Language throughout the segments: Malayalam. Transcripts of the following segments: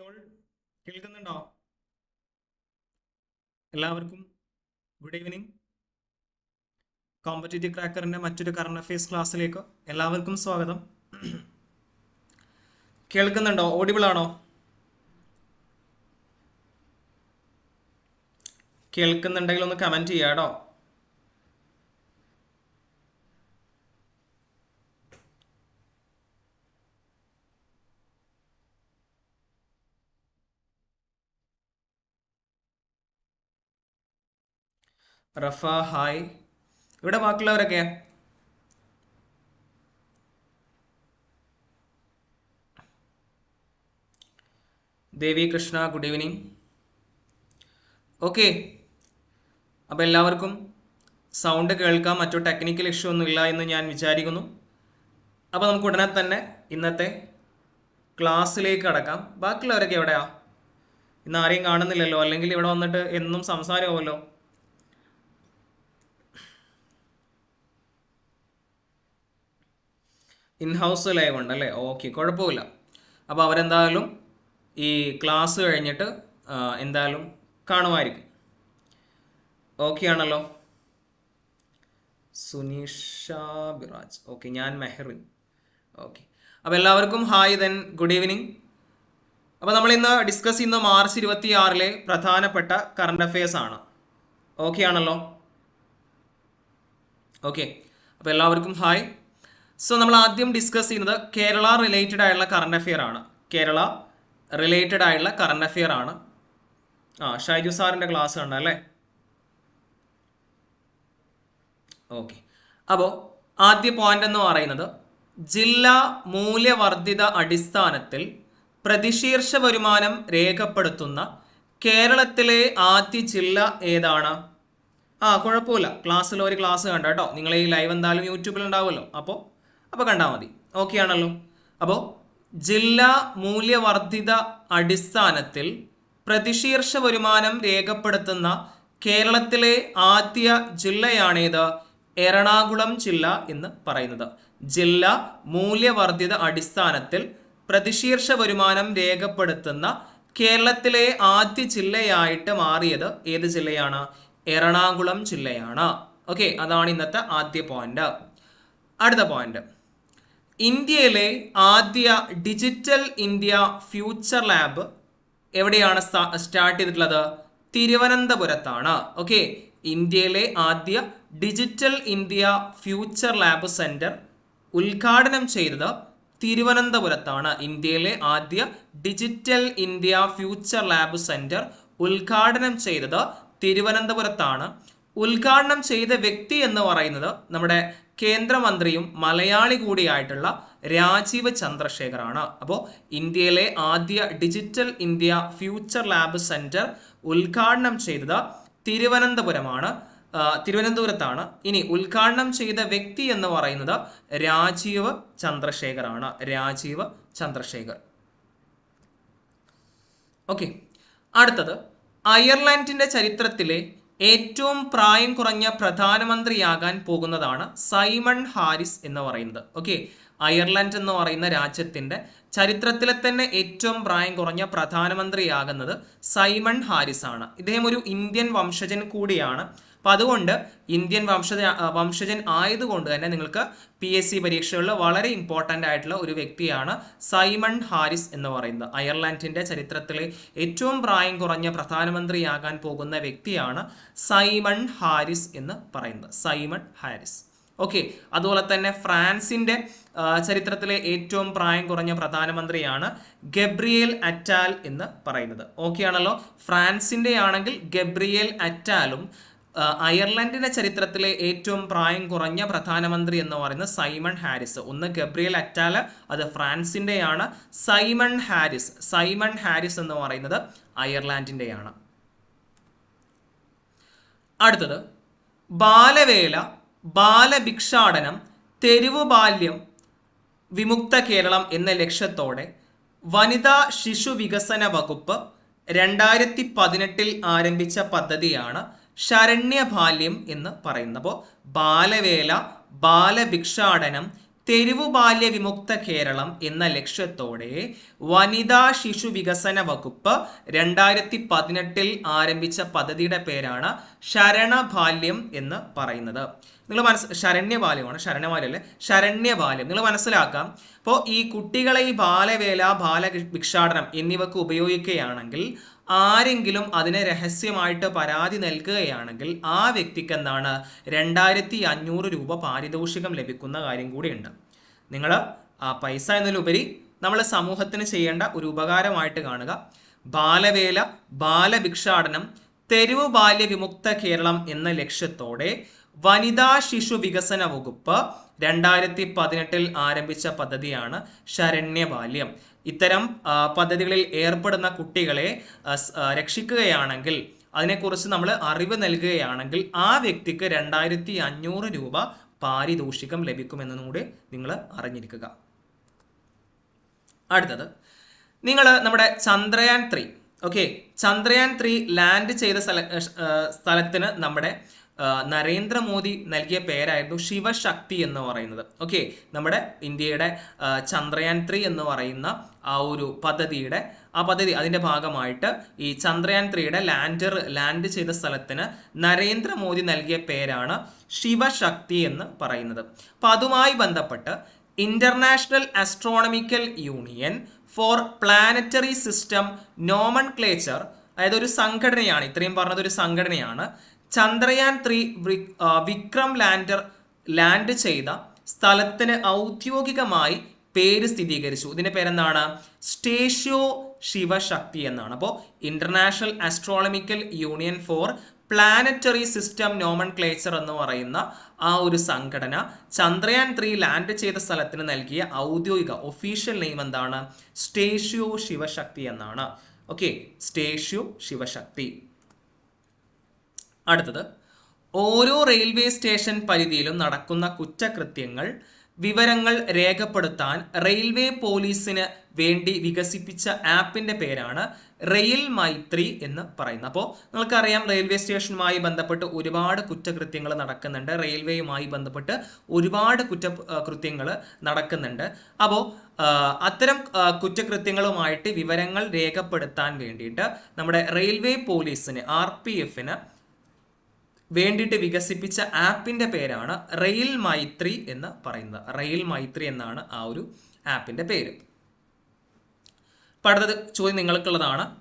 ഓൾ കേൾക്കുന്നുണ്ടോ? എല്ലാവർക്കും ഗുഡ് ഈവനിങ് കോമ്പറ്റേറ്റീവ് ക്രാക്കറിന്റെ മറ്റൊരു കറണ്ട് അഫയേഴ്സ് ക്ലാസ്സിലേക്ക് എല്ലാവർക്കും സ്വാഗതം. കേൾക്കുന്നുണ്ടോ? ഓഡിബിൾ ആണോ? കേൾക്കുന്നുണ്ടെങ്കിൽ ഒന്ന് കമന്റ് ചെയ്യാം റഫ ഹായ്. ഇവിടെ ബാക്കിയുള്ളവരൊക്കെ? Devi Krishna good evening okay അപ്പോൾ എല്ലാവർക്കും സൗണ്ട് കേൾക്കാം മറ്റോ ടെക്നിക്കൽ ഇഷ്യൂ ഒന്നും ഇല്ല എന്ന് ഞാൻ വിചാരിക്കുന്നു. അപ്പോൾ നമുക്ക് ഉടനെ തന്നെ ഇന്നത്തെ ക്ലാസ്സിലേക്ക് കടക്കാം. ബാക്കിയുള്ളവരൊക്കെ എവിടെയാ? ഇന്ന് ആരെയും കാണുന്നില്ലല്ലോ? അല്ലെങ്കിൽ ഇവിടെ വന്നിട്ട് എന്നും സംസാരമാവുമല്ലോ ഇൻ ഹൗസ് ലൈവ് ഉണ്ട് അല്ലേ ഓക്കെ കുഴപ്പമില്ല. അപ്പോൾ അവരെന്തായാലും ഈ ക്ലാസ് കഴിഞ്ഞിട്ട് എന്തായാലും കാണുമായിരിക്കും. ഓക്കെ ആണല്ലോ. സുനീഷ ബിറാജ്. ഓക്കെ ഞാൻ മെഹറിൻ. ഓക്കെ. അപ്പോൾ എല്ലാവർക്കും ഹായ് ദെൻ ഗുഡ് ഈവനിങ്. അപ്പോൾ നമ്മൾ ഇന്ന് ഡിസ്കസ് ചെയ്യുന്ന മാർച്ച് ഇരുപത്തി ആറിലെ പ്രധാനപ്പെട്ട കറണ്ട് അഫയേഴ്സ് ആണ്. ഓക്കെ ആണല്ലോ. ഓക്കെ. അപ്പോൾ എല്ലാവർക്കും ഹായ്. സോ നമ്മൾ ആദ്യം ഡിസ്കസ് ചെയ്യുന്നത് കേരള റിലേറ്റഡ് ആയുള്ള കറണ്ട് അഫെയർ ആണ്. കേരള റിലേറ്റഡ് ആയുള്ള കറണ്ട് അഫെയർ ആണ്. ആ ഷൈജു സാറിന്റെ ക്ലാസ് കണ്ടല്ലേ ഓക്കെ അപ്പോൾ ആദ്യ പോയിന്റ് എന്ന് പറയുന്നത് ജില്ലാ മൂല്യവർദ്ധിത അടിസ്ഥാനത്തിൽ പ്രതിശീർഷ വരുമാനം രേഖപ്പെടുത്തുന്ന കേരളത്തിലെ ആദ്യ ജില്ല ഏതാണ്? ആ കുഴപ്പമില്ല. ക്ലാസ്സിൽ ഒരു ക്ലാസ് കണ്ട കേട്ടോ. നിങ്ങൾ ഈ ലൈവ് എന്തായാലും യൂട്യൂബിൽ ഉണ്ടാവുമല്ലോ. അപ്പോൾ അപ്പോൾ കണ്ടാൽ മതി. ഓക്കെ ആണല്ലോ. അപ്പോൾ ജില്ലാ മൂല്യവർദ്ധിത അടിസ്ഥാനത്തിൽ പ്രതിശീർഷ വരുമാനം രേഖപ്പെടുത്തുന്ന കേരളത്തിലെ ആദ്യ ജില്ലയാണേത് എറണാകുളം ജില്ല എന്ന് പറയുന്നത്. ജില്ല മൂല്യവർദ്ധിത അടിസ്ഥാനത്തിൽ പ്രതിശീർഷ വരുമാനം രേഖപ്പെടുത്തുന്ന കേരളത്തിലെ ആദ്യ ജില്ലയായിട്ട് മാറിയത് ഏത് ജില്ലയാണ്? എറണാകുളം ജില്ലയാണ്. ഓക്കെ അതാണ് ഇന്നത്തെ ആദ്യ പോയിന്റ് അടുത്ത പോയിന്റ് ഇന്ത്യയിലെ ആദ്യ ഡിജിറ്റൽ ഇന്ത്യ ഫ്യൂച്ചർ ലാബ് എവിടെയാണ് സ്റ്റാർട്ട് ചെയ്തിട്ടുള്ളത്? തിരുവനന്തപുരത്താണ്. ഓക്കെ. ഇന്ത്യയിലെ ആദ്യ digital India future lab centre ഉദ്ഘാടനം ചെയ്തത് തിരുവനന്തപുരത്താണ്. ഇന്ത്യയിലെ ആദ്യ digital India future lab centre ഉദ്ഘാടനം ചെയ്തത് തിരുവനന്തപുരത്താണ്. ഉദ്ഘാടനം ചെയ്ത വ്യക്തി എന്ന് പറയുന്നത് നമ്മുടെ കേന്ദ്രമന്ത്രിയും മലയാളി കൂടിയായിട്ടുള്ള രാജീവ് ചന്ദ്രശേഖറാണ്. അപ്പോൾ ഇന്ത്യയിലെ ആദ്യ digital India future lab centre ഉദ്ഘാടനം ചെയ്തത് തിരുവനന്തപുരമാണ്. തിരുവനന്തപുരത്താണ്. ഇനി ഉദ്ഘാടനം ചെയ്ത വ്യക്തി എന്ന് പറയുന്നത് രാജീവ് ചന്ദ്രശേഖറാണ്. രാജീവ് ചന്ദ്രശേഖർ. ഓക്കെ. അടുത്തത്. അയർലൻഡിന്റെ ചരിത്രത്തിലെ ഏറ്റവും പ്രായം കുറഞ്ഞ പ്രധാനമന്ത്രിയാകാൻ പോകുന്നതാണ് സൈമൺ ഹാരിസ് എന്ന് പറയുന്നത്. ഓക്കെ അയർലൻഡ് എന്ന് പറയുന്ന രാജ്യത്തിന്റെ ചരിത്രത്തിലെ തന്നെ ഏറ്റവും പ്രായം കുറഞ്ഞ പ്രധാനമന്ത്രിയാകുന്നത് സൈമൺ ഹാരിസ് ആണ് ഇദ്ദേഹം ഒരു ഇന്ത്യൻ വംശജൻ കൂടിയാണ്. അപ്പൊ അതുകൊണ്ട് ഇന്ത്യൻ വംശജ വംശജൻ ആയതുകൊണ്ട് തന്നെ നിങ്ങൾക്ക് പി എസ് സി പരീക്ഷകളിൽ വളരെ ഇമ്പോർട്ടന്റ് ആയിട്ടുള്ള ഒരു വ്യക്തിയാണ് സൈമൺ ഹാരിസ് എന്ന് പറയുന്നത്. അയർലാൻഡിന്റെ ചരിത്രത്തിലെ ഏറ്റവും പ്രായം കുറഞ്ഞ പ്രധാനമന്ത്രിയാകാൻ പോകുന്ന വ്യക്തിയാണ് സൈമൺ ഹാരിസ് എന്ന് പറയുന്നത്. Simon Harris. ഓക്കെ അതുപോലെ തന്നെ ഫ്രാൻസിന്റെ ചരിത്രത്തിലെ ഏറ്റവും പ്രായം കുറഞ്ഞ പ്രധാനമന്ത്രിയാണ് ഗബ്രിയേൽ അറ്റാൽ എന്ന് പറയുന്നത്. ഓക്കെ ആണല്ലോ? ഫ്രാൻസിന്റെ ആണെങ്കിൽ ഗബ്രിയേൽ അറ്റാലും അയർലൻഡിന്റെ ചരിത്രത്തിലെ ഏറ്റവും പ്രായം കുറഞ്ഞ പ്രധാനമന്ത്രി എന്ന് പറയുന്നത് സൈമൺ ഹാരിസ്. ഒന്ന് ഗബ്രിയൽ അറ്റാല അത് ഫ്രാൻസിന്റെയാണ്. സൈമൺ ഹാരിസ് സൈമൺ ഹാരിസ് എന്ന് പറയുന്നത് അയർലാൻഡിന്റെയാണ്. അടുത്തത് ബാലവേല ബാലഭിക്ഷാടനം തെരുവു ബാല്യം വിമുക്ത കേരളം എന്ന ലക്ഷ്യത്തോടെ വനിതാ ശിശു വികസന വകുപ്പ് രണ്ടായിരത്തി പതിനെട്ടിൽ ആരംഭിച്ച പദ്ധതിയാണ് ശരണ്യ ബാല്യം എന്ന് പറയുന്നത് അപ്പോൾ ബാലവേല ബാലഭിക്ഷാടനം തെരുവു ബാല്യ വിമുക്ത കേരളം എന്ന ലക്ഷ്യത്തോടെ വനിതാ ശിശു വികസന വകുപ്പ് രണ്ടായിരത്തി പതിനെട്ടിൽ ആരംഭിച്ച പദ്ധതിയുടെ പേരാണ് ശരണബാല്യം എന്ന് പറയുന്നത്. നിങ്ങൾ മനസ്സ് ശരണ്യബാല്യമാണ് ശരണബാല്യം അല്ലേ? ശരണ്യബാല്യം. നിങ്ങൾ മനസ്സിലാക്കാം. അപ്പോൾ ഈ കുട്ടികളെ ഈ ബാലവേല ബാല ഭിക്ഷാടനം എന്നിവക്ക് ഉപയോഗിക്കുകയാണെങ്കിൽ ആരെങ്കിലും അതിനെ രഹസ്യമായിട്ട് പരാതി നൽകുകയാണെങ്കിൽ ആ വ്യക്തിക്ക് എന്താണ് രണ്ടായിരത്തി അഞ്ഞൂറ് രൂപ പാരിതോഷികം ലഭിക്കുന്ന കാര്യം കൂടിയുണ്ട്. നിങ്ങൾ ആ പൈസ എന്നതിലുപരി നമ്മൾ സമൂഹത്തിന് ചെയ്യേണ്ട ഒരു ഉപകാരമായിട്ട് കാണുക. ബാലവേല ബാലഭിക്ഷാടനം തെരുവ് ബാല്യ വിമുക്ത കേരളം എന്ന ലക്ഷ്യത്തോടെ വനിതാ ശിശു വികസന വകുപ്പ് രണ്ടായിരത്തി പതിനെട്ടിൽ ആരംഭിച്ച പദ്ധതിയാണ് ശരണ്യബാല്യം. ഇത്തരം പദ്ധതികളിൽ ഏർപ്പെടുന്ന കുട്ടികളെ രക്ഷിക്കുകയാണെങ്കിൽ അതിനെക്കുറിച്ച് നമ്മൾ അറിവ് നൽകുകയാണെങ്കിൽ ആ വ്യക്തിക്ക് രണ്ടായിരത്തി അഞ്ഞൂറ് രൂപ പാരിതോഷികം ലഭിക്കുമെന്നും കൂടി നിങ്ങൾ അറിഞ്ഞിരിക്കുക. അടുത്തത് നിങ്ങൾ നമ്മുടെ Chandrayaan three okay Chandrayaan three land ചെയ്ത സ്ഥല സ്ഥലത്തിന് നമ്മുടെ നരേന്ദ്രമോദി നൽകിയ പേരായിരുന്നു ശിവശക്തി എന്ന് പറയുന്നത്. ഓക്കെ നമ്മുടെ ഇന്ത്യയുടെ ചന്ദ്രയാൻ ത്രീ എന്ന് പറയുന്ന ആ ഒരു പദ്ധതിയുടെ ആ പദ്ധതി അതിന്റെ ഭാഗമായിട്ട് ഈ ചന്ദ്രയാൻ ത്രീയുടെ ലാൻഡർ ലാൻഡ് ചെയ്ത സ്ഥലത്തിന് നരേന്ദ്രമോദി നൽകിയ പേരാണ് ശിവശക്തി എന്ന് പറയുന്നത്. അപ്പം അതുമായി ബന്ധപ്പെട്ട് international astronomical union for planetary system nomenclature അതായത് ഒരു സംഘടനയാണ് ഇത്രയും പറഞ്ഞത് ഒരു സംഘടനയാണ് Chandrayaan three Vikram lander land ചെയ്ത സ്ഥലത്തിന് ഔദ്യോഗികമായി പേര് സ്ഥിരീകരിച്ചു. ഇതിന്റെ പേരെന്താണ്? സ്റ്റേഷ്യോ ശിവശക്തി എന്നാണ്. അപ്പോൾ international astronomical union for planetary system nomenclature എന്ന് പറയുന്ന ആ ഒരു സംഘടന ചന്ദ്രയാൻ ത്രീ ലാൻഡ് ചെയ്ത സ്ഥലത്തിന് നൽകിയ ഔദ്യോഗിക ഒഫീഷ്യൽ നെയിം എന്താണ്? സ്റ്റേഷ്യോ ശിവശക്തി എന്നാണ്. Okay statio Shivshakti. അടുത്തത്. ഓരോ റെയിൽവേ സ്റ്റേഷൻ പരിധിയിലും നടക്കുന്ന കുറ്റകൃത്യങ്ങൾ വിവരങ്ങൾ രേഖപ്പെടുത്താൻ റെയിൽവേ പോലീസിന് വേണ്ടി വികസിപ്പിച്ച ആപ്പിന്റെ പേരാണ് റെയിൽ മൈത്രി എന്ന് പറയുന്നത്. അപ്പോൾ നിങ്ങൾക്കറിയാം റെയിൽവേ സ്റ്റേഷനുമായി ബന്ധപ്പെട്ട് ഒരുപാട് കുറ്റകൃത്യങ്ങൾ നടക്കുന്നുണ്ട്. റെയിൽവേയുമായി ബന്ധപ്പെട്ട് ഒരുപാട് കുറ്റ കൃത്യങ്ങൾ നടക്കുന്നുണ്ട്. അപ്പോൾ അത്തരം കുറ്റകൃത്യങ്ങളുമായിട്ട് വിവരങ്ങൾ രേഖപ്പെടുത്താൻ വേണ്ടിയിട്ട് നമ്മുടെ റെയിൽവേ പോലീസിന് ആർ പി എഫിന് വേണ്ടിയിട്ട് വികസിപ്പിച്ച ആപ്പിന്റെ പേരാണ് റെയിൽ മൈത്രി എന്ന് പറയുന്നത്. റെയിൽ മൈത്രി എന്നാണ് ആ ഒരു ആപ്പിന്റെ പേര്. പഠിത ചോദ്യം നിങ്ങൾക്കുള്ളതാണ്.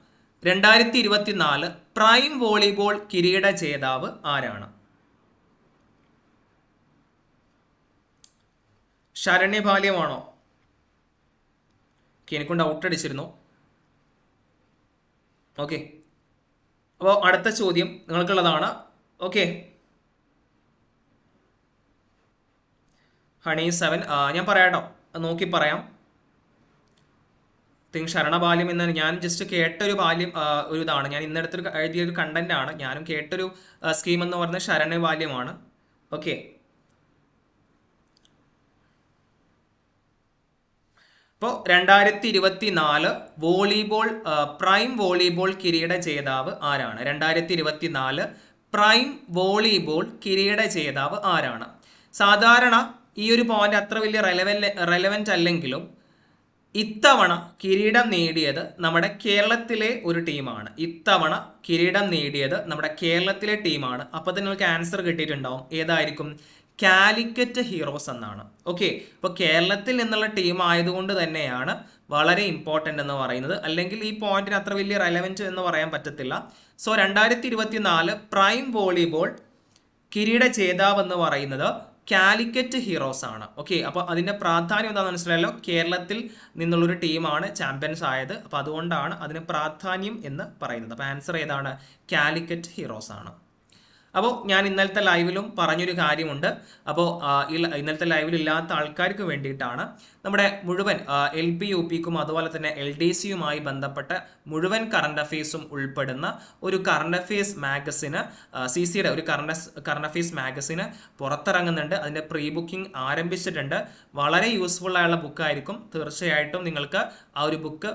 രണ്ടായിരത്തി ഇരുപത്തിനാല് പ്രൈം വോളിബോൾ കിരീട ജേതാവ് ആരാണ്? ശരണ്യബാല്യമാണോ? എനിക്കും ഔട്ട് അടിച്ചിരുന്നു. ഓക്കെ അപ്പോൾ അടുത്ത ചോദ്യം നിങ്ങൾക്കുള്ളതാണ്. ഓക്കെ ഹണി സെവൻ ഞാൻ പറയാട്ടോ. നോക്കി പറയാം. തിങ് ശരണബാല്യം എന്ന് ഞാൻ ജസ്റ്റ് കേട്ടൊരു ബാല്യം ഒരു ഇതാണ്. ഞാൻ ഇന്നെടുത്തൊരു എഴുതിയ എഴുതിയൊരു കണ്ടന്റ് ആണ്. ഞാനും കേട്ടൊരു സ്കീം എന്ന് പറയുന്നത് ശരണബാല്യമാണ്. ഓക്കെ ഇപ്പോൾ രണ്ടായിരത്തി ഇരുപത്തി നാല് വോളിബോൾ പ്രൈം വോളിബോൾ കിരീട ജേതാവ് ആരാണ്? രണ്ടായിരത്തി ഇരുപത്തി നാല് പ്രൈം വോളിബോൾ കിരീട ജേതാവ് ആരാണ്? സാധാരണ ഈ ഒരു പോയിന്റ് അത്ര വലിയ റെലവൻ റെലവന്റ് അല്ലെങ്കിലും ഇത്തവണ കിരീടം നേടിയത് നമ്മുടെ കേരളത്തിലെ ഒരു ടീമാണ്. ഇത്തവണ കിരീടം നേടിയത് നമ്മുടെ കേരളത്തിലെ ടീമാണ്. അപ്പോൾ തന്നെ നിങ്ങൾക്ക് ആൻസർ കിട്ടിയിട്ടുണ്ടാവും. ഏതായിരിക്കും? കാലിക്കറ്റ് ഹീറോസ് എന്നാണ്. ഓക്കെ അപ്പോൾ കേരളത്തിൽ നിന്നുള്ള ടീം ആയതുകൊണ്ട് തന്നെയാണ് വളരെ ഇമ്പോർട്ടന്റ് എന്ന് പറയുന്നത്. അല്ലെങ്കിൽ ഈ പോയിന്റിന് അത്ര വലിയ റെലവന്റ് എന്ന് പറയാൻ പറ്റത്തില്ല. സോ രണ്ടായിരത്തി ഇരുപത്തി നാല് പ്രൈം വോളിബോൾ കിരീട ജേതാവ് എന്ന് പറയുന്നത് കാലിക്കറ്റ് ഹീറോസ് ആണ്. ഓക്കെ അപ്പോൾ അതിന്റെ പ്രാധാന്യം എന്താണെന്ന് മനസ്സിലായല്ലോ? കേരളത്തിൽ നിന്നുള്ളൊരു ടീമാണ് ചാമ്പ്യൻസ് ആയത്. അപ്പോൾ അതുകൊണ്ടാണ് അതിന് പ്രാധാന്യം എന്ന് പറയുന്നത്. അപ്പോൾ ആൻസർ ഏതാണ്? കാലിക്കറ്റ് ഹീറോസ് ആണ്. അപ്പോൾ ഞാൻ ഇന്നലത്തെ ലൈവിലും പറഞ്ഞൊരു കാര്യമുണ്ട്. അപ്പോൾ ഇന്നലത്തെ ലൈവിൽ ഇല്ലാത്ത ആൾക്കാർക്ക് വേണ്ടിയിട്ടാണ് നമ്മുടെ മുഴുവൻ എൽ പി യു പിക്കും അതുപോലെ തന്നെ എൽ ഡി സിയുമായി ബന്ധപ്പെട്ട മുഴുവൻ കറണ്ട് അഫേഴ്സും ഉൾപ്പെടുന്ന ഒരു കറണ്ട് അഫേഴ്സ് മാഗസിന് സി സിയുടെ ഒരു കറണ്ട് കറണ്ട് അഫേഴ്സ് മാഗസിന് പുറത്തിറങ്ങുന്നുണ്ട്. അതിന്റെ പ്രീ ബുക്കിംഗ് ആരംഭിച്ചിട്ടുണ്ട്. വളരെ യൂസ്ഫുൾ ആയുള്ള ബുക്കായിരിക്കും തീർച്ചയായിട്ടും നിങ്ങൾക്ക് ആ ഒരു ബുക്ക്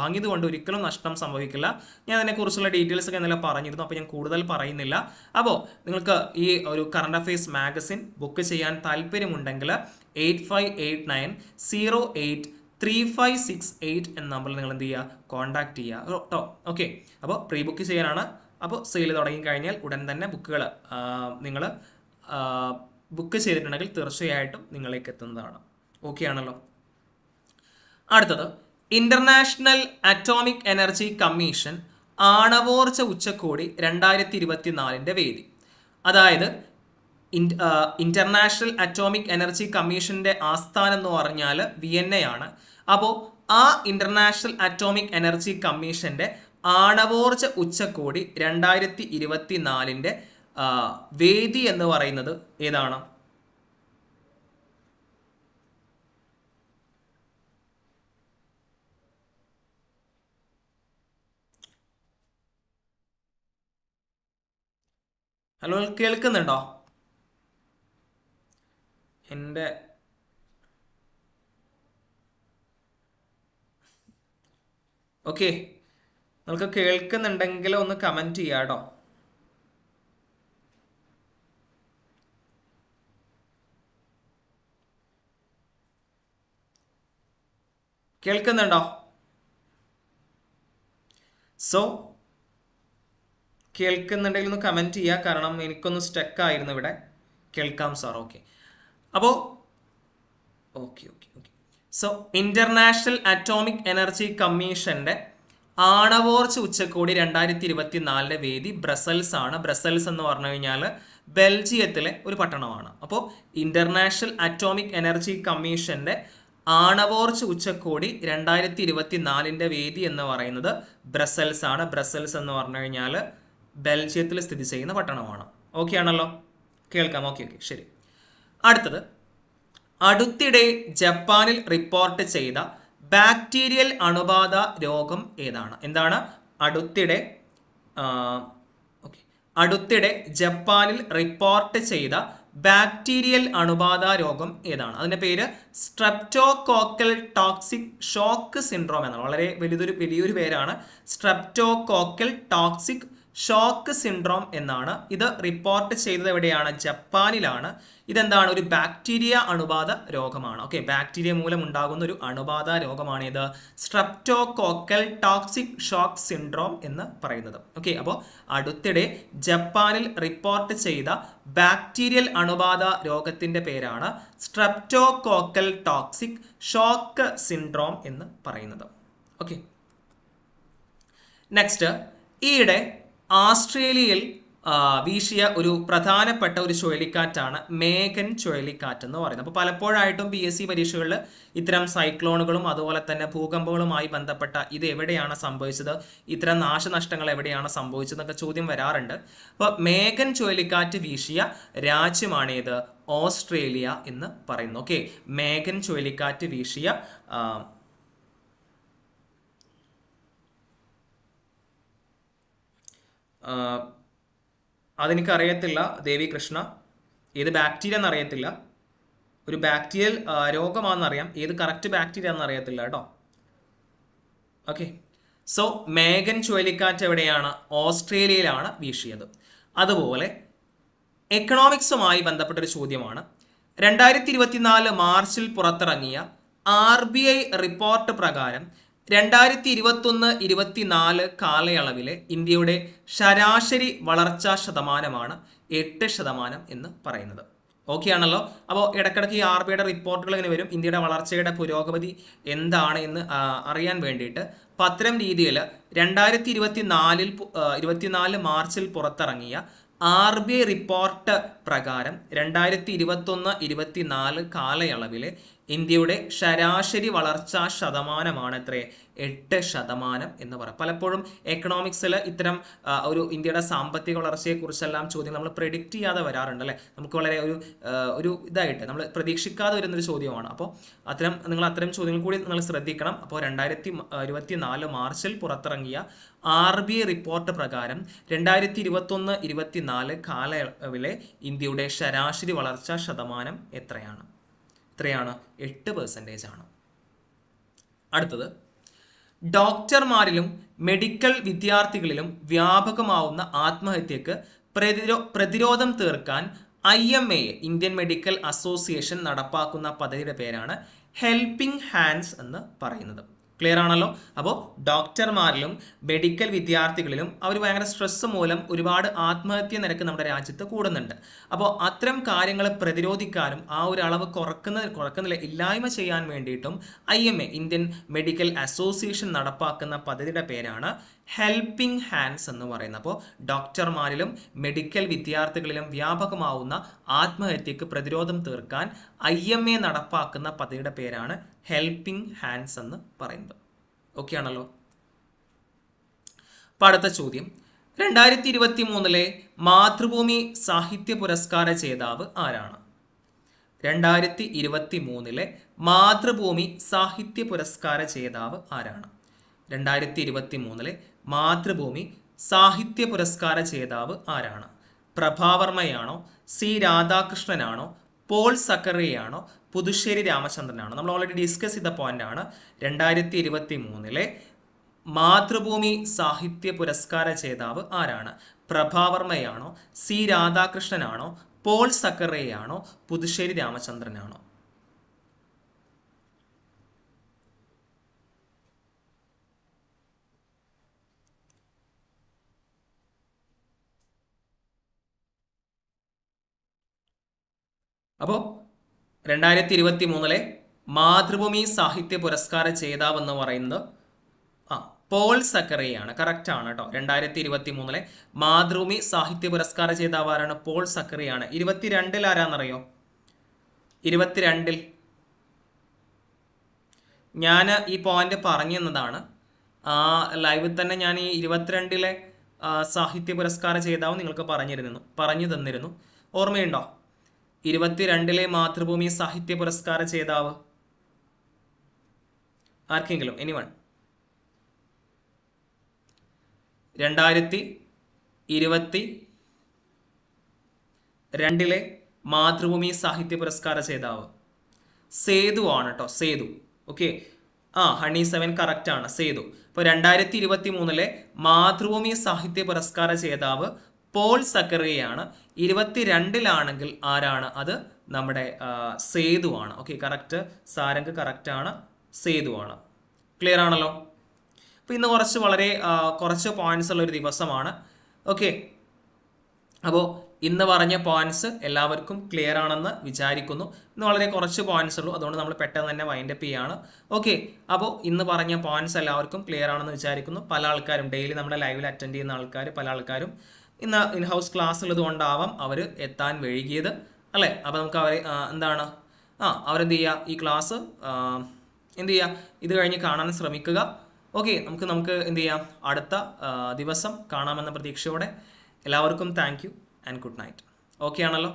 വാങ്ങിയത് കൊണ്ട് ഒരിക്കലും നഷ്ടം സംഭവിക്കില്ല. ഞാൻ അതിനെക്കുറിച്ചുള്ള ഡീറ്റെയിൽസ് ഒക്കെ ഇന്നലെ പറഞ്ഞിരുന്നു അപ്പോൾ ഞാൻ കൂടുതൽ പറയുന്നില്ല. അപ്പോൾ നിങ്ങൾക്ക് ഈ ഒരു കറണ്ട് അഫേഴ്സ് മാഗസിൻ ബുക്ക് ചെയ്യാൻ താല്പര്യമുണ്ടെങ്കിൽ eight five eight nine zero eight three five six eight എന്ന നമ്പറിൽ നിങ്ങൾ എന്ത് ചെയ്യുക? കോൺടാക്ട് ചെയ്യുക. കേട്ടോ ഓക്കെ അപ്പോൾ പ്രീ ബുക്ക് ചെയ്യാനാണ്. അപ്പോൾ സെയിൽ തുടങ്ങി കഴിഞ്ഞാൽ ഉടൻ തന്നെ ബുക്കുകൾ നിങ്ങൾ ബുക്ക് ചെയ്തിട്ടുണ്ടെങ്കിൽ തീർച്ചയായിട്ടും നിങ്ങളേക്ക് എത്തുന്നതാണ്. ഓക്കെ ആണല്ലോ. അടുത്തത്. ഇന്റർനാഷണൽ അറ്റോമിക് എനർജി കമ്മീഷൻ ആണവോർജ ഉച്ചകോടി രണ്ടായിരത്തി ഇരുപത്തിനാലിന്റെ വേദി. അതായത് ഇന്റർനാഷണൽ അറ്റോമിക് എനർജി കമ്മീഷന്റെ ആസ്ഥാനം എന്ന് പറഞ്ഞാൽ വിയന്നയാണ്. അപ്പോൾ ആ ഇന്റർനാഷണൽ അറ്റോമിക് എനർജി കമ്മീഷന്റെ ആണവോർജ ഉച്ചകോടി രണ്ടായിരത്തി ഇരുപത്തി നാലിന്റെ വേദി എന്ന് പറയുന്നത് ഏതാണ്? ഹലോ കേൾക്കുന്നുണ്ടോ? എന്റെ ഓക്കെ. നിങ്ങൾക്ക് കേൾക്കുന്നുണ്ടെങ്കിൽ ഒന്ന് കമന്റ് ചെയ്യാട്ടോ. കേൾക്കുന്നുണ്ടോ? സോ കേൾക്കുന്നുണ്ടെങ്കിൽ ഒന്ന് കമന്റ് ചെയ്യുക കാരണം എനിക്കൊന്ന് സ്റ്റക്ക് ആയിരുന്നു ഇവിടെ. കേൾക്കാം സാർ ഓക്കെ അപ്പോൾ okay okay okay. So international atomic energy കമ്മീഷന്റെ ആണവോർച്ച് ഉച്ചകോടി രണ്ടായിരത്തി ഇരുപത്തിനാലിലെ വേദി ബ്രസൽസ് ആണ്. ബ്രസൽസ് എന്ന് പറഞ്ഞു കഴിഞ്ഞാൽ ബെൽജിയത്തിലെ ഒരു പട്ടണമാണ്. അപ്പോൾ ഇന്റർനാഷണൽ അറ്റോമിക് എനർജി കമ്മീഷന്റെ ആണവോർച്ച് ഉച്ചകോടി രണ്ടായിരത്തി ഇരുപത്തിനാലിന്റെ വേദി എന്ന് പറയുന്നത് ബ്രസൽസ് ആണ്. ബ്രസൽസ് എന്ന് പറഞ്ഞു കഴിഞ്ഞാൽ ബെൽജിയത്തിൽ സ്ഥിതി ചെയ്യുന്ന പട്ടണമാണ്. ഓക്കെ ആണല്ലോ? കേൾക്കാം. Okay okay. ശരി. അടുത്തത്. അടുത്തിടെ ജപ്പാനിൽ റിപ്പോർട്ട് ചെയ്ത ബാക്ടീരിയൽ അണുബാധ രോഗം ഏതാണ്? എന്താണ്? അടുത്തിടെ അടുത്തിടെ ജപ്പാനിൽ റിപ്പോർട്ട് ചെയ്ത ബാക്ടീരിയൽ അണുബാധ രോഗം ഏതാണ്? അതിന്റെ പേര് സ്ട്രെപ്റ്റോകോക്കൽ ടോക്സിക് ഷോക്ക് സിൻഡ്രോം എന്നാണ്. വളരെ വലിയൊരു വലിയൊരു പേരാണ്. സ്ട്രെപ്റ്റോകോക്കൽ ടോക്സിക് ഷോക്ക് സിൻഡ്രോം എന്നാണ്. ഇത് റിപ്പോർട്ട് ചെയ്തത് എവിടെയാണ്? ജപ്പാനിലാണ്. ഇതെന്താണ്? ഒരു ബാക്ടീരിയ അണുബാധ രോഗമാണ്. ഓക്കെ ബാക്ടീരിയ മൂലം ഉണ്ടാകുന്ന ഒരു അണുബാധ രോഗമാണ് ഇത് സ്ട്രെപ്റ്റോകോക്കൽ ടോക്സിക് ഷോക്ക് സിൻഡ്രോം എന്ന് പറയുന്നത്. ഓക്കെ അപ്പോൾ അടുത്തിടെ ജപ്പാനിൽ റിപ്പോർട്ട് ചെയ്ത ബാക്ടീരിയൽ അണുബാധ രോഗത്തിന്റെ പേരാണ് സ്ട്രെപ്റ്റോകോക്കൽ ടോക്സിക് ഷോക്ക് സിൻഡ്രോം എന്ന് പറയുന്നത്. ഓക്കെ നെക്സ്റ്റ് ഈയിടെ ആസ്ട്രേലിയയിൽ വീശിയ ഒരു പ്രധാനപ്പെട്ട ഒരു ചുഴലിക്കാറ്റാണ് മേഘൻ ചുഴലിക്കാറ്റ് എന്ന് പറയുന്നത്. അപ്പോൾ പലപ്പോഴായിട്ടും പി എസ് സി പരീക്ഷകളിൽ ഇത്തരം സൈക്ലോണുകളും അതുപോലെ തന്നെ ഭൂകമ്പങ്ങളുമായി ബന്ധപ്പെട്ട ഇത് എവിടെയാണ് സംഭവിച്ചത് ഇത്തരം നാശനഷ്ടങ്ങൾ എവിടെയാണ് സംഭവിച്ചത് എന്നൊക്കെ ചോദ്യം വരാറുണ്ട്. അപ്പോൾ മേഘൻ ചുഴലിക്കാറ്റ് വീശിയ രാജ്യമാണേത്? ഓസ്ട്രേലിയ എന്ന് പറയുന്നു. ഓക്കെ. മേഘൻ ചുഴലിക്കാറ്റ് വീശിയ അതെനിക്കറിയത്തില്ല ദേവി കൃഷ്ണ. ഏത് ബാക്ടീരിയ എന്നറിയത്തില്ല. ഒരു ബാക്ടീരിയൽ രോഗമാണെന്നറിയാം. ഏത് കറക്റ്റ് ബാക്ടീരിയ എന്നറിയത്തില്ല കേട്ടോ. ഓക്കെ സോ മേഗൻ ചുഴലിക്കാറ്റ് എവിടെയാണ്? ഓസ്ട്രേലിയയിലാണ് വീശിയത്. അതുപോലെ എക്കണോമിക്സുമായി ബന്ധപ്പെട്ട ഒരു ചോദ്യമാണ്. രണ്ടായിരത്തി ഇരുപത്തിനാല് മാർച്ചിൽ പുറത്തിറങ്ങിയ ആർ ബി ഐ റിപ്പോർട്ട് പ്രകാരം രണ്ടായിരത്തി ഇരുപത്തൊന്ന് ഇരുപത്തിനാല് കാലയളവിലെ ഇന്ത്യയുടെ ശരാശരി വളർച്ചാ ശതമാനമാണ് എട്ട് ശതമാനം എന്ന് പറയുന്നത്. ഓക്കെ ആണല്ലോ? അപ്പോൾ ഇടയ്ക്കിടയ്ക്ക് ആർ ബി ഐയുടെ റിപ്പോർട്ടുകൾ ഇങ്ങനെ വരും. ഇന്ത്യയുടെ വളർച്ചയുടെ പുരോഗതി എന്താണ് എന്ന് അറിയാൻ വേണ്ടിയിട്ട് പത്രം രീതിയിൽ രണ്ടായിരത്തി ഇരുപത്തി നാലിൽ ഇരുപത്തിനാല് മാർച്ചിൽ പുറത്തിറങ്ങിയ ആർ ബി ഐ റിപ്പോർട്ട് പ്രകാരം രണ്ടായിരത്തി ഇരുപത്തൊന്ന് ഇരുപത്തിനാല് കാലയളവിലെ ഇന്ത്യയുടെ ശരാശരി വളർച്ചാ ശതമാനമാണ് എത്ര എട്ട് ശതമാനം എന്ന് പറയാം പലപ്പോഴും എക്കണോമിക്സിൽ ഇത്തരം ഒരു ഇന്ത്യയുടെ സാമ്പത്തിക വളർച്ചയെക്കുറിച്ചെല്ലാം ചോദ്യം നമ്മൾ പ്രെഡിക്റ്റ് ചെയ്യാതെ വരാറുണ്ട് അല്ലേ? നമുക്ക് വളരെ ഒരു ഒരു ഇതായിട്ട് നമ്മൾ പ്രതീക്ഷിക്കാതെ വരുന്നൊരു ചോദ്യമാണ്. അപ്പോൾ അത്തരം നിങ്ങൾ അത്തരം ചോദ്യങ്ങൾ കൂടി നിങ്ങൾ ശ്രദ്ധിക്കണം. അപ്പോൾ രണ്ടായിരത്തി ഇരുപത്തി നാല് മാർച്ചിൽ പുറത്തിറങ്ങിയ ആർ ബി ഐ റിപ്പോർട്ട് പ്രകാരം രണ്ടായിരത്തി ഇരുപത്തൊന്ന് ഇരുപത്തിനാല് കാലയളവിലെ ഇന്ത്യയുടെ ശരാശരി വളർച്ചാ ശതമാനം എത്രയാണ്? എത്രയാണ്? എട്ട് പെർസെന്റേജ് ആണ്. അടുത്തത്. ഡോക്ടർമാരിലും മെഡിക്കൽ വിദ്യാർത്ഥികളിലും വ്യാപകമാവുന്ന ആത്മഹത്യക്ക് പ്രതിരോ പ്രതിരോധം തീർക്കാൻ I M A Indian medical association നടപ്പാക്കുന്ന പദ്ധതിയുടെ പേരാണ് ഹെൽപ്പിംഗ് ഹാൻഡ്സ് എന്ന് പറയുന്നത്. ക്ലിയർ ആണല്ലോ. അപ്പോൾ ഡോക്ടർമാരിലും മെഡിക്കൽ വിദ്യാർത്ഥികളിലും അവർ ഭയങ്കര സ്ട്രെസ് മൂലം ഒരുപാട് ആത്മഹത്യ നിരക്ക് നമ്മുടെ രാജ്യത്ത് കൂടുന്നുണ്ട്. അപ്പോൾ അത്തരം കാര്യങ്ങൾ പ്രതിരോധിക്കാനും ആ ഒരു അളവ് കുറക്കുന്ന കുറക്കുന്നില്ല ഇല്ലായ്മ ചെയ്യാൻ വേണ്ടിയിട്ടും I M A Indian medical association നടപ്പാക്കുന്ന പദ്ധതിയുടെ പേരാണ് ഹെൽപ്പിംഗ് ഹാൻഡ്സ് എന്ന് പറയുന്നത്. അപ്പോൾ ഡോക്ടർമാരിലും മെഡിക്കൽ വിദ്യാർത്ഥികളിലും വ്യാപകമാവുന്ന ആത്മഹത്യക്ക് പ്രതിരോധം തീർക്കാൻ ഐ എം എ നടപ്പാക്കുന്ന പദ്ധതിയുടെ പേരാണ് ഹെൽപ്പിംഗ് ഹാൻഡ്സ് എന്ന് പറയുന്നത്. ഓക്കെ ആണല്ലോ? അപ്പോൾ അടുത്ത ചോദ്യം. രണ്ടായിരത്തി ഇരുപത്തി മൂന്നിലെ മാതൃഭൂമി സാഹിത്യ പുരസ്കാര ജേതാവ് ആരാണ്? രണ്ടായിരത്തി ഇരുപത്തി മൂന്നിലെ മാതൃഭൂമി സാഹിത്യ പുരസ്കാര ജേതാവ് ആരാണ്? രണ്ടായിരത്തി ഇരുപത്തി മൂന്നിലെ മാതൃഭൂമി സാഹിത്യ പുരസ്കാര ജേതാവ് ആരാണ്? പ്രഭാവർമ്മയാണോ? സി രാധാകൃഷ്ണനാണോ? പോൾ സക്കറിയാണോ പുതുശ്ശേരി രാമചന്ദ്രനാണോ? നമ്മൾ ഓൾറെഡി ഡിസ്കസ് ചെയ്ത പോയിന്റ് ആണ്. രണ്ടായിരത്തി ഇരുപത്തി മൂന്നിലെ മാതൃഭൂമി സാഹിത്യ പുരസ്കാര ജേതാവ് ആരാണ്? പ്രഭാവർമ്മയാണോ സി രാധാകൃഷ്ണനാണോ പോൾ സക്കറേയാണോ പുതുശ്ശേരി രാമചന്ദ്രനാണോ? അപ്പോൾ രണ്ടായിരത്തി ഇരുപത്തി മൂന്നിലെ മാതൃഭൂമി സാഹിത്യ പുരസ്കാര ജേതാവ് എന്ന് പറയുന്നത് ആ പോൾ സക്കറിയാണ്. കറക്റ്റ് ആണ് കേട്ടോ രണ്ടായിരത്തി ഇരുപത്തി മൂന്നിലെ മാതൃഭൂമി സാഹിത്യ പുരസ്കാര ജേതാവ് ആരാണ്? പോൾ സക്കറിയാണ്. ഇരുപത്തിരണ്ടിൽ ആരാന്നറിയോ? ഇരുപത്തിരണ്ടിൽ. ഞാൻ ഈ പോയിന്റ് പറഞ്ഞു തന്നതാണ്. ആ ലൈവിൽ തന്നെ ഞാൻ ഈ ഇരുപത്തിരണ്ടിലെ സാഹിത്യ പുരസ്കാര ജേതാവ് നിങ്ങൾക്ക് പറഞ്ഞിരുന്നു പറഞ്ഞു തന്നിരുന്നു. ഓർമ്മയുണ്ടോ? ഇരുപത്തിരണ്ടിലെ മാതൃഭൂമി സാഹിത്യ പുരസ്കാര ജേതാവ്. ആർക്കെങ്കിലും എനിവൺ രണ്ടായിരത്തി ഇരുപത്തി രണ്ടിലെ മാതൃഭൂമി സാഹിത്യ പുരസ്കാര ജേതാവ്. സേതു ആണ് കേട്ടോ സേതു. ഓക്കെ ആ ഹണി സെവൻ കറക്റ്റ് ആണ് സേതു. ഇപ്പോൾ രണ്ടായിരത്തി ഇരുപത്തി മൂന്നിലെ മാതൃഭൂമി സാഹിത്യ പുരസ്കാര ജേതാവ് പോൾ സക്കറിയാണ് ഇരുപത്തിരണ്ടിലാണെങ്കിൽ ആരാണ്? അത് നമ്മുടെ സേതുവാണ്. ഓക്കെ കറക്റ്റ് സാരംഗ് കറക്റ്റ് ആണ്. സേതു ആണ് ക്ലിയർ ആണല്ലോ? അപ്പോൾ ഇന്ന് കുറച്ച് വളരെ കുറച്ച് പോയിന്റ്സ് ഉള്ള ഒരു ദിവസമാണ്. ഓക്കെ അപ്പോൾ ഇന്ന് പറഞ്ഞ പോയിന്റ്സ് എല്ലാവർക്കും ക്ലിയർ ആണെന്ന് വിചാരിക്കുന്നു. ഇന്ന് വളരെ കുറച്ച് പോയിന്റ്സ് ഉള്ളൂ. അതുകൊണ്ട് നമ്മൾ പെട്ടെന്ന് തന്നെ വൈൻഡ് അപ്പ് ചെയ്യാണ്. ഓക്കെ അപ്പോൾ ഇന്ന് പറഞ്ഞ പോയിന്റ്സ് എല്ലാവർക്കും ക്ലിയർ ആണെന്ന് വിചാരിക്കുന്നു. പല ആൾക്കാരും ഡെയിലി നമ്മുടെ ലൈവിൽ അറ്റൻഡ് ചെയ്യുന്ന ആൾക്കാർ പല ആൾക്കാരും ഇന്ന് ഇൻ ഹൗസ് ക്ലാസ് ഉള്ളത് കൊണ്ടാവാം അവർ എത്താൻ വൈകിയത്. അല്ലേ? അപ്പോൾ നമുക്ക് അവരെ എന്താണ്? ആ അവരെന്ത് ചെയ്യുക ഈ ക്ലാസ് എന്ത് ചെയ്യുക ഇത് കഴിഞ്ഞ് കാണാൻ ശ്രമിക്കുക. ഓക്കെ നമുക്ക് നമുക്ക് എന്ത് ചെയ്യാം? അടുത്ത ദിവസം കാണാമെന്ന പ്രതീക്ഷയോടെ എല്ലാവർക്കും thank you and good night okay ആണല്ലോ?